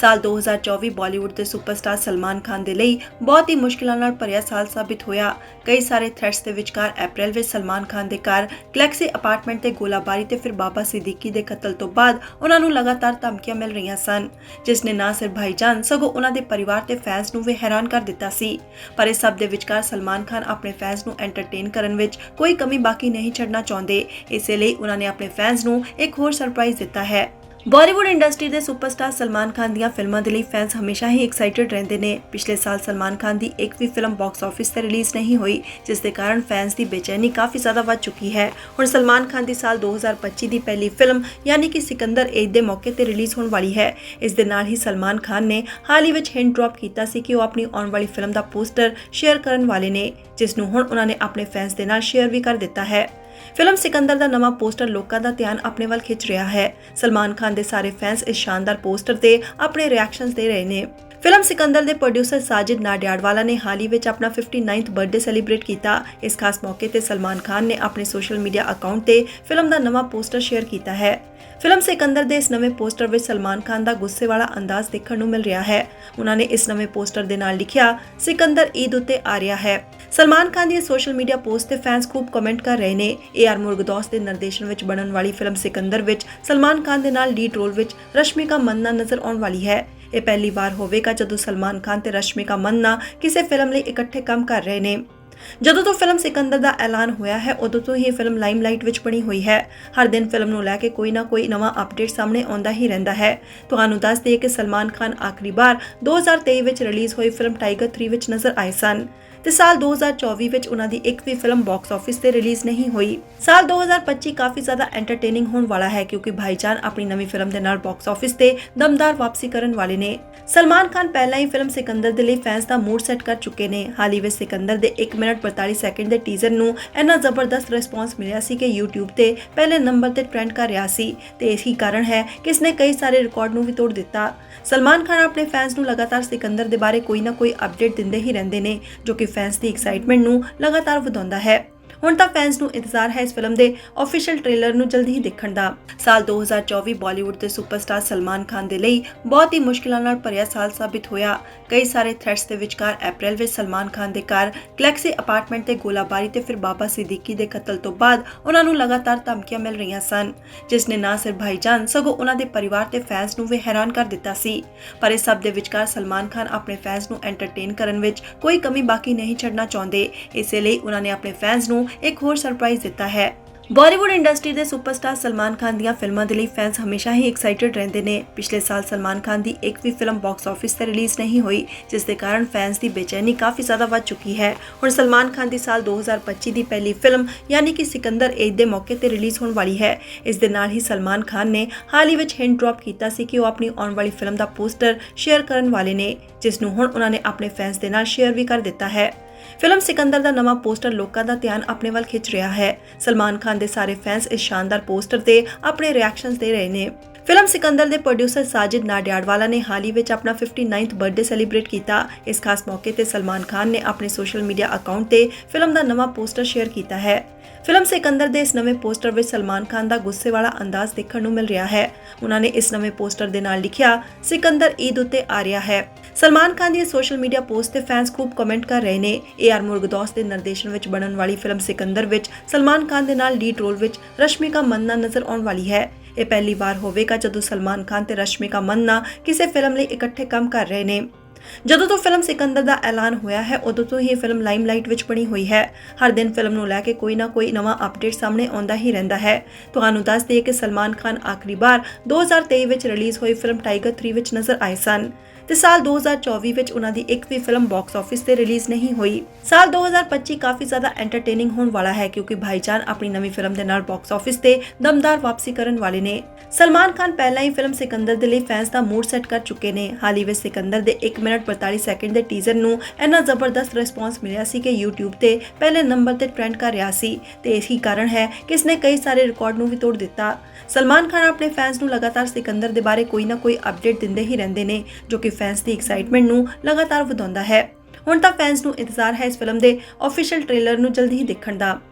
ਸਾਲ 2024 ਬਾਲੀਵੁੱਡ ਦੇ ਸੁਪਰਸਟਾਰ ਸਲਮਾਨ ਖਾਨ ਦੇ ਲਈ ਬਹੁਤ ਹੀ ਮੁਸ਼ਕਿਲਾਂ ਨਾਲ ਭਰਿਆ ਸਾਲ ਸਾਬਿਤ ਹੋਇਆ। ਕਈ ਸਾਰੇ ਥ੍ਰੈਟਸ ਦੇ ਵਿਚਕਾਰ ਅਪ੍ਰੈਲ ਵਿੱਚ ਸਲਮਾਨ ਖਾਨ ਦੇ ਘਰ ਗਲੈਕਸੀ ਅਪਾਰਟਮੈਂਟ ਤੇ ਗੋਲਾਬਾਰੀ ਤੇ ਫਿਰ ਬਾਬਾ ਸਿੱਦੀਕੀ ਦੇ ਕਤਲ ਤੋਂ ਬਾਅਦ ਉਹਨਾਂ ਨੂੰ ਲਗਾਤਾਰ ਧਮਕੀਆਂ ਮਿਲ ਰਹੀਆਂ ਸਨ, ਜਿਸ ਨੇ ਨਾ ਸਿਰਫ ਭਾਈਜਾਨ, ਸਗੋਂ ਉਹਨਾਂ ਦੇ ਪਰਿਵਾਰ ਤੇ ਫੈਨਸ ਨੂੰ ਵੀ ਹੈਰਾਨ ਕਰ ਦਿੱਤਾ ਸੀ। ਪਰ ਇਸ ਸਭ ਦੇ ਵਿਚਕਾਰ ਸਲਮਾਨ ਖਾਨ ਆਪਣੇ ਫੈਨਸ ਨੂੰ ਐਂਟਰਟੇਨ ਕਰਨ ਵਿੱਚ ਕੋਈ ਕਮੀ ਬਾਕੀ ਨਹੀਂ ਛੱਡਣਾ ਚਾਹੁੰਦੇ। ਇਸੇ ਲਈ ਉਹਨਾਂ ਨੇ ਆਪਣੇ ਫੈਨਸ ਨੂੰ ਇੱਕ ਹੋਰ ਸਰਪ੍ਰਾਈਜ਼ ਦਿੱਤਾ ਹੈ। ਬਾਲੀਵੁੱਡ ਇੰਡਸਟਰੀ ਦੇ ਸੁਪਰਸਟਾਰ ਸਲਮਾਨ ਖਾਨ ਦੀਆਂ ਫਿਲਮਾਂ ਦੇ ਲਈ ਫੈਨਸ ਹਮੇਸ਼ਾ ਹੀ ਐਕਸਾਈਟਡ ਰਹਿੰਦੇ ਨੇ। ਪਿਛਲੇ ਸਾਲ ਸਲਮਾਨ ਖਾਨ ਦੀ ਇੱਕ ਵੀ ਫਿਲਮ ਬਾਕਸ ਆਫਿਸ ਤੇ ਰਿਲੀਜ਼ ਨਹੀਂ ਹੋਈ, ਜਿਸ ਦੇ ਕਾਰਨ ਫੈਨਸ ਦੀ ਬੇਚੈਨੀ ਕਾਫੀ ਜ਼ਿਆਦਾ ਵੱਧ ਚੁੱਕੀ ਹੈ। ਹੁਣ ਸਲਮਾਨ ਖਾਨ ਦੀ ਸਾਲ 2025 ਦੀ ਪਹਿਲੀ ਫਿਲਮ ਯਾਨੀ ਕਿ ਸਿਕੰਦਰ ਈਦ ਦੇ ਮੌਕੇ ਤੇ ਰਿਲੀਜ਼ ਹੋਣ ਵਾਲੀ ਹੈ। ਇਸ ਦੇ ਨਾਲ ਹੀ ਸਲਮਾਨ ਖਾਨ ਨੇ ਹਾਲ ਹੀ ਵਿੱਚ ਹਿੰਟ ਡ੍ਰੌਪ ਕੀਤਾ ਸੀ ਕਿ ਉਹ ਆਪਣੀ ਆਉਣ ਵਾਲੀ ਫਿਲਮ ਦਾ ਪੋਸਟਰ ਸ਼ੇਅਰ ਕਰਨ ਵਾਲੇ ਨੇ, ਜਿਸ ਨੂੰ ਹੁਣ ਉਹਨਾਂ ਨੇ ਆਪਣੇ ਫੈਨਸ ਦੇ ਨਾਲ ਸ਼ੇਅਰ ਵੀ ਕਰ ਦਿੱਤਾ ਹੈ। ਫਿਲਮ ਸਿਕੰਦਰ ਦਾ ਨਵਾਂ ਪੋਸਟਰ ਲੋਕਾਂ ਦਾ ਧਿਆਨ ਆਪਣੇ ਵੱਲ ਖਿੱਚ ਰਿਹਾ ਹੈ। ਸਲਮਾਨ ਖਾਨ ਦੇ ਸਾਰੇ ਫੈਨਸ ਇਸ ਸ਼ਾਨਦਾਰ ਪੋਸਟਰ ਤੇ ਆਪਣੇ ਰਿਐਕਸ਼ਨਸ ਦੇ ਰਹੇ ਨੇ। ਫਿਲਮ ਸਿਕੰਦਰ ਦੇ ਪ੍ਰੋਡਿਊਸਰ ਸਾਜਿਦ ਨਾਡਿਆਡਵਾਲਾ ਨੇ ਹਾਲ ਹੀ ਵਿੱਚ ਆਪਣਾ 59th ਬਰਥਡੇ ਸੈਲੀਬ੍ਰੇਟ ਕੀਤਾ। ਇਸ ਖਾਸ ਮੌਕੇ ਤੇ ਸਲਮਾਨ ਖਾਨ ਨੇ ਆਪਣੇ ਸੋਸ਼ਲ ਮੀਡੀਆ ਅਕਾਊਂਟ ਤੇ ਫਿਲਮ ਦਾ ਨਵਾਂ ਪੋਸਟਰ ਸ਼ੇਅਰ ਕੀਤਾ ਹੈ। ਫਿਲਮ ਸਿਕੰਦਰ ਦੇ ਇਸ ਨਵੇਂ ਪੋਸਟਰ ਵਿੱਚ ਸਲਮਾਨ ਖਾਨ ਦਾ ਗੁੱਸੇ ਵਾਲਾ ਅੰਦਾਜ਼ ਦੇਖਣ ਨੂੰ ਮਿਲ ਰਿਹਾ ਹੈ। ਉਹਨਾਂ ਨੇ ਇਸ ਨਵੇਂ ਪੋਸਟਰ ਦੇ ਨਾਲ ਲਿਖਿਆ, ਸਿਕੰਦਰ ਈਦ ਉਤੇ ਆ ਰਿਹਾ ਹੈ। ਸਲਮਾਨ ਖਾਨ ਦੀ ਸੋਸ਼ਲ ਮੀਡੀਆ ਪੋਸਟ ਤੇ ਫੈਨਸ ਖੂਬ ਕਮੈਂਟ ਕਰ ਰਹੇ ਨੇ। ਏ ਆਰ ਮੁਰਗਦੋਸ ਦੇ ਨਿਰਦੇਸ਼ਨ ਵਿੱਚ ਬਣਨ ਵਾਲੀ ਫਿਲਮ ਸਿਕੰਦਰ ਵਿੱਚ ਸਲਮਾਨ ਖਾਨ ਦੇ ਨਾਲ ਲੀਡ ਰੋਲ ਵਿੱਚ ਰਸ਼ਮਿਕਾ ਮੰਨਾ ਨਜ਼ਰ ਆਉਣ ਵਾਲੀ ਹੈ। ਇਹ ਪਹਿਲੀ ਵਾਰ ਹੋਵੇਗਾ ਜਦੋਂ ਸਲਮਾਨ ਖਾਨ ਤੇ ਰਸ਼ਮਿਕਾ ਮੰਨਾ ਕਿਸੇ ਫਿਲਮ ਲਈ ਇਕੱਠੇ ਕੰਮ ਕਰ ਰਹੇ ਨੇ। ਜਦੋਂ ਤੋਂ ਫਿਲਮ ਸਿਕੰਦਰ ਦਾ ਐਲਾਨ ਹੋਇਆ ਹੈ, ਉਦੋਂ ਤੋਂ ਹੀ ਇਹ ਫਿਲਮ ਲਾਈਮਲਾਈਟ ਵਿੱਚ ਬਣੀ ਹੋਈ ਹੈ। ਹਰ ਦਿਨ ਫਿਲਮ ਨੂੰ ਲੈ ਕੇ ਕੋਈ ਨਾ ਕੋਈ ਨਵਾਂ ਅਪਡੇਟ ਸਾਹਮਣੇ ਆਉਂਦਾ ਹੀ ਰਹਿੰਦਾ ਹੈ। ਤੁਹਾਨੂੰ ਦੱਸ ਦਈਏ ਕਿ ਸਲਮਾਨ ਖਾਨ ਆਖਰੀ ਵਾਰ 2023 ਵਿੱਚ ਰਿਲੀਜ਼ ਹੋਈ ਫਿਲਮ ਟਾਈਗਰ 3 ਵਿੱਚ ਨਜ਼ਰ ਆਏ ਸਨ। ਤੇ ਸਾਲ 2024 ਵਿੱਚ ਉਹਨਾਂ ਦੀ ਇੱਕ ਵੀ ਫਿਲਮ ਬਾਕਸ ਆਫਿਸ ਤੇ ਰਿਲੀਜ਼ ਨਹੀਂ ਹੋਈ। ਸਾਲ 2025 ਕਾਫੀ ਜ਼ਿਆਦਾ ਐਂਟਰਟੇਨਿੰਗ ਹੋਣ ਵਾਲਾ ਹੈ ਕਿਉਂਕਿ ਭਾਈਜਾਨ ਆਪਣੀ ਨਵੀਂ ਫਿਲਮ ਦੇ ਨਾਲ ਬਾਕਸ ਆਫਿਸ ਤੇ ਦਮਦਾਰ ਵਾਪਸੀ ਕਰਨ ਵਾਲੇ ਨੇ। ਸਲਮਾਨ ਖਾਨ ਪਹਿਲਾਂ ਹੀ ਫਿਲਮ ਸਿਕੰਦਰ ਦੇ ਲਈ ਫੈਨਸ ਦਾ ਮੂਡ ਸੈੱਟ ਕਰ ਚੁੱਕੇ ਨੇ। ਹਾਲ ਹੀ ਵਿੱਚ ਸਿਕੰਦਰ ਦੇ 1 ਮਿੰਟ 42 ਸੈਕਿੰਡ ਦੇ ਟੀਜ਼ਰ ਨੂੰ ਇੰਨਾ ਜ਼ਬਰਦਸਤ ਰਿਸਪੌਂਸ ਮਿਲਿਆ ਸੀ ਕਿ YouTube ਤੇ ਪਹਿਲੇ ਨੰਬਰ ਤੇ ਟ੍ਰੈਂਡ ਕਰ ਰਿਹਾ ਸੀ। ਤੇ ਇਹੀ ਕਾਰਨ ਹੈ ਕਿ ਇਸਨੇ ਕਈ ਸਾਰੇ ਰਿਕਾਰਡ ਨੂੰ ਵੀ ਤੋੜ ਦਿੱਤਾ। ਸਲਮਾਨ ਖਾਨ ਆਪਣੇ ਫੈਨਸ ਨੂੰ ਲਗਾਤਾਰ ਸਿਕੰਦਰ ਦੇ ਬਾਰੇ ਕੋਈ ਨਾ ਕੋਈ ਅਪਡੇਟ ਦਿੰਦੇ ਹੀ ਰਹਿੰਦੇ ਨੇ, ਜੋ ਕਿ ਫੈਨਸ ਦੀ ਐਕਸਾਈਟਮੈਂਟ ਨੂੰ ਲਗਾਤਾਰ ਵਧਾਉਂਦਾ ਹੈ। ਹੁਣ ਤਾਂ ਫੈਨਸ ਨੂੰ ਇੰਤਜ਼ਾਰ ਹੈ ਇਸ ਫਿਲਮ ਦੇ ਅਫੀਸ਼ੀਅਲ ਟ੍ਰੇਲਰ ਨੂੰ ਜਲਦੀ ਹੀ ਦੇਖਣ ਦਾ। ਸਾਲ 2024 ਬਾਲੀਵੁੱਡ ਦੇ ਸੁਪਰਸਟਾਰ ਸਲਮਾਨ ਖਾਨ ਦੇ ਲਈ ਬਹੁਤ ਹੀ ਮੁਸ਼ਕਿਲਾਂ ਨਾਲ ਭਰਿਆ ਸਾਲ ਸਾਬਿਤ ਹੋਇਆ। ਕਈ ਸਾਰੇ ਥ੍ਰੈਟਸ ਦੇ ਵਿਚਕਾਰ ਅਪ੍ਰੈਲ ਵਿੱਚ ਸਲਮਾਨ ਖਾਨ ਦੇ ਘਰ ਗਲੈਕਸੀ ਅਪਾਰਟਮੈਂਟ ਤੇ ਗੋਲਾਬਾਰੀ ਤੇ ਫਿਰ ਬਾਬਾ ਸਿੱਦੀਕੀ ਦੇ ਕਤਲ ਤੋਂ ਬਾਅਦ ਉਹਨਾਂ ਨੂੰ ਲਗਾਤਾਰ ਧਮਕੀਆਂ ਮਿਲ ਰਹੀਆਂ ਸਨ, ਜਿਸ ਨੇ ਨਾ ਸਿਰਫ ਭਾਈਜਾਨ ਸਗੋਂ ਉਹਨਾਂ ਦੇ ਪਰਿਵਾਰ ਤੇ ਫੈਨਸ ਨੂੰ ਵੀ ਹੈਰਾਨ ਕਰ ਦਿੱਤਾ ਸੀ। ਪਰ ਇਸ ਸਭ ਦੇ ਵਿਚਕਾਰ ਸਲਮਾਨ ਖਾਨ ਆਪਣੇ ਫੈਨਸ ਨੂੰ ਐਂਟਰਟੇਨ ਕਰਨ ਵਿੱਚ ਕੋਈ ਕਮੀ ਬਾਕੀ ਨਹੀਂ ਛੱਡਣਾ ਚਾਹੁੰਦੇ। ਇਸੇ ਲਈ ਉਹਨਾਂ ਨੇ ਆਪਣੇ ਫੈਨਸ ਨੂੰ ਇੱਕ ਹੋਰ ਸਰਪ੍ਰਾਈਜ਼ ਦਿੱਤਾ ਹੈ। ਬਾਲੀਵੁੱਡ ਇੰਡਸਟਰੀ ਦੇ ਸੁਪਰਸਟਾਰ ਸਲਮਾਨ ਖਾਨ ਦੀਆਂ ਫਿਲਮਾਂ ਦੇ ਲਈ ਫੈਨਸ ਹਮੇਸ਼ਾ ਹੀ ਐਕਸਾਈਟਡ ਰਹਿੰਦੇ ਨੇ। ਪਿਛਲੇ ਸਾਲ ਸਲਮਾਨ ਖਾਨ ਦੀ ਇੱਕ ਵੀ ਫਿਲਮ ਬਾਕਸ ਆਫਿਸ ਤੇ ਰਿਲੀਜ਼ ਨਹੀਂ ਹੋਈ, ਜਿਸ ਦੇ ਕਾਰਨ ਫੈਨਸ ਦੀ ਬੇਚੈਨੀ ਕਾਫੀ ਜ਼ਿਆਦਾ ਵੱਧ ਚੁੱਕੀ ਹੈ। ਹੁਣ ਸਲਮਾਨ ਖਾਨ ਦੀ ਸਾਲ 2025 ਦੀ ਪਹਿਲੀ ਫਿਲਮ ਯਾਨੀ ਕਿ ਸਿਕੰਦਰ ਈਦ ਦੇ ਮੌਕੇ ਤੇ ਰਿਲੀਜ਼ ਹੋਣ ਵਾਲੀ ਹੈ। ਇਸ ਦੇ ਨਾਲ ਹੀ ਸਲਮਾਨ ਖਾਨ ਨੇ ਹਾਲ ਹੀ ਵਿੱਚ ਹਿੰਟ ਡ੍ਰੌਪ ਕੀਤਾ ਸੀ ਕਿ ਉਹ ਆਪਣੀ ਆਉਣ ਵਾਲੀ ਫਿਲਮ ਦਾ ਪੋਸਟਰ ਸ਼ੇਅਰ ਕਰਨ ਵਾਲੇ ਨੇ, ਜਿਸ ਨੂੰ ਹੁਣ ਉਹਨਾਂ ਨੇ ਆਪਣੇ ਫੈਨਸ ਦੇ ਨਾਲ ਸ਼ੇਅਰ ਵੀ ਕਰ ਦਿੱਤਾ ਹੈ। ਫਿਲਮ ਸਿਕੰਦਰ ਦਾ ਨਵਾਂ ਪੋਸਟਰ ਲੋਕਾਂ ਦਾ ਧਿਆਨ ਆਪਣੇ ਵੱਲ ਖਿੱਚ ਰਿਹਾ ਹੈ। ਸਲਮਾਨ ਖਾਨ ਦੇ ਸਾਰੇ ਫੈਨਸ ਇਸ ਸ਼ਾਨਦਾਰ ਪੋਸਟਰ ਤੇ ਆਪਣੇ ਰਿਐਕਸ਼ਨਸ ਦੇ ਰਹੇ ਨੇ। ਫਿਲਮ ਸਿਕੰਦਰ ਦੇ ਪ੍ਰੋਡਿਊਸਰ ਸਾਜਿਦ ਨਾਡਿਆਡਵਾਲਾ ਨੇ ਹਾਲ ਵਿੱਚ ਆਪਣਾ 59th ਬਰਥਡੇ ਸੈਲੀਬ੍ਰੇਟ ਕੀਤਾ। ਇਸ ਖਾਸ ਮੌਕੇ ਤੇ ਸਲਮਾਨ ਖਾਨ ਨੇ ਆਪਣੇ ਸੋਸ਼ਲ ਮੀਡੀਆ ਅਕਾਊਂਟ ਤੇ ਫਿਲਮ ਦਾ ਨਵਾਂ ਪੋਸਟਰ ਸ਼ੇਅਰ ਕੀਤਾ ਹੈ। ਫਿਲਮ ਸਿਕੰਦਰ ਦੇ ਇਸ ਨਵੇਂ ਪੋਸਟਰ ਵਿੱਚ ਸਲਮਾਨ ਖਾਨ ਦਾ ਗੁੱਸੇ ਵਾਲਾ ਅੰਦਾਜ਼ ਦੇਖਣ ਨੂੰ ਮਿਲ ਰਿਹਾ ਹੈ। ਉਹਨਾਂ ਨੇ ਇਸ ਨਵੇਂ ਪੋਸਟਰ ਦੇ ਨਾਲ ਲਿਖਿਆ, ਸਿਕੰਦਰ ਈਦ ਉੱਤੇ ਆ ਰਿਹਾ ਹੈ। ਸਲਮਾਨ ਖਾਨ ਦੀ ਸੋਸ਼ਲ ਮੀਡੀਆ ਪੋਸਟ ਤੇ ਫੈਨਸ ਖੂਬ ਕਮੈਂਟ ਕਰ ਰਹੇ ਨੇ। ਏ ਆਰ ਮੁਰਗਦੋਸ ਦੇ ਨਿਰਦੇਸ਼ਨ ਵਿੱਚ ਬਣਨ ਵਾਲੀ ਫਿਲਮ ਸਿਕੰਦਰ ਵਿੱਚ ਸਲਮਾਨ ਖਾਨ ਦੇ ਨਾਲ ਲੀਡ ਰੋਲ ਵਿੱਚ ਰਸ਼ਮਿਕਾ ਮੰਨਾ ਨਜ਼ਰ ਆਉਣ ਵਾਲੀ ਹੈ। ਇਹ ਪਹਿਲੀ ਵਾਰ ਹੋਵੇਗਾ ਜਦੋਂ ਸਲਮਾਨ ਖਾਨ ਤੇ ਰਸ਼ਮਿਕਾ ਮੰਨਾ ਕਿਸੇ ਫਿਲਮ ਲਈ ਇਕੱਠੇ ਕੰਮ ਕਰ ਰਹੇ ਨੇ। ਜਦੋਂ ਤੋਂ ਫਿਲਮ ਸਿਕੰਦਰ ਦਾ ਐਲਾਨ ਹੋਇਆ ਹੈ, ਉਦੋਂ ਤੋਂ ਹੀ ਇਹ ਫਿਲਮ ਲਾਈਮਲਾਈਟ ਵਿੱਚ ਬਣੀ ਹੋਈ ਹੈ। ਹਰ ਦਿਨ ਫਿਲਮ ਨੂੰ ਲੈ ਕੇ ਕੋਈ ਨਾ ਕੋਈ ਨਵਾਂ ਅਪਡੇਟ ਸਾਹਮਣੇ ਆਉਂਦਾ ਹੀ ਰਹਿੰਦਾ ਹੈ। ਤੁਹਾਨੂੰ ਦੱਸ ਦਈਏ ਕਿ ਸਲਮਾਨ ਖਾਨ ਆਖਰੀ ਵਾਰ 2023 ਵਿੱਚ ਰਿਲੀਜ਼ ਹੋਈ ਫਿਲਮ ਟਾਈਗਰ 3 ਵਿੱਚ ਨਜ਼ਰ ਆਏ ਸਨ। ਤੇ ਸਾਲ 2024 ਵਿੱਚ ਉਹਨਾਂ ਦੀ ਇੱਕ ਵੀ ਫਿਲਮ ਬਾਕਸ ਆਫਿਸ ਤੇ ਰਿਲੀਜ਼ ਨਹੀਂ ਹੋਈ। ਸਾਲ 2025 ਕਾਫੀ ਜ਼ਿਆਦਾ ਐਂਟਰਟੇਨਿੰਗ ਹੋਣ ਵਾਲਾ ਹੈ ਕਿਉਂਕਿ ਭਾਈਜਾਨ ਆਪਣੀ ਨਵੀਂ ਫਿਲਮ ਦੇ ਨਾਲ ਬਾਕਸ ਆਫਿਸ ਤੇ ਦਮਦਾਰ ਵਾਪਸੀ ਕਰਨ ਵਾਲੇ ਨੇ। ਸਲਮਾਨ ਖਾਨ ਪਹਿਲਾਂ ਹੀ ਫਿਲਮ ਸਿਕੰਦਰ ਦੇ ਲਈ ਫੈਨਸ ਦਾ ਮੂਡ ਸੈੱਟ ਕਰ ਚੁੱਕੇ ਨੇ। ਹਾਲ ਹੀ ਵਿੱਚ ਸਿਕੰਦਰ ਦੇ 1 ਮਿੰਟ 42 ਸੈਕਿੰਡ ਦੇ ਟੀਜ਼ਰ ਨੂੰ ਇੰਨਾ ਜ਼ਬਰਦਸਤ ਰਿਸਪੌਂਸ ਮਿਲਿਆ ਸੀ ਕਿ YouTube ਤੇ ਪਹਿਲੇ ਨੰਬਰ ਤੇ ਟ੍ਰੈਂਡ ਕਰ ਰਿਹਾ ਸੀ ਤੇ ਇਸੀ ਕਾਰਨ ਹੈ ਕਿ ਇਸਨੇ ਕਈ ਸਾਰੇ ਰਿਕਾਰਡ ਨੂੰ ਵੀ ਤੋੜ ਦਿੱਤਾ। ਸਲਮਾਨ ਖਾਨ ਆਪਣੇ ਫੈਨਸ ਨੂੰ ਲਗਾਤਾਰ ਸਿਕੰਦਰ ਦੇ ਬਾਰੇ ਕੋਈ ਨਾ ਕੋਈ ਅਪਡੇਟ ਦਿੰਦੇ ਹੀ ਰਹਿੰਦੇ ਨੇ, ਜੋ ਕਿ ਫੈਨਸ ਦੀ ਐਕਸਾਈਟਮੈਂਟ ਨੂੰ ਲਗਾਤਾਰ ਵਧਾਉਂਦਾ ਹੈ। ਹੁਣ ਤਾਂ ਫੈਨਸ ਨੂੰ ਇੰਤਜ਼ਾਰ ਹੈ ਇਸ ਫਿਲਮ ਦੇ ਅਫੀਸ਼ੀਅਲ ਟ੍ਰੇਲਰ ਨੂੰ ਜਲਦੀ ਹੀ ਦੇਖਣ ਦਾ।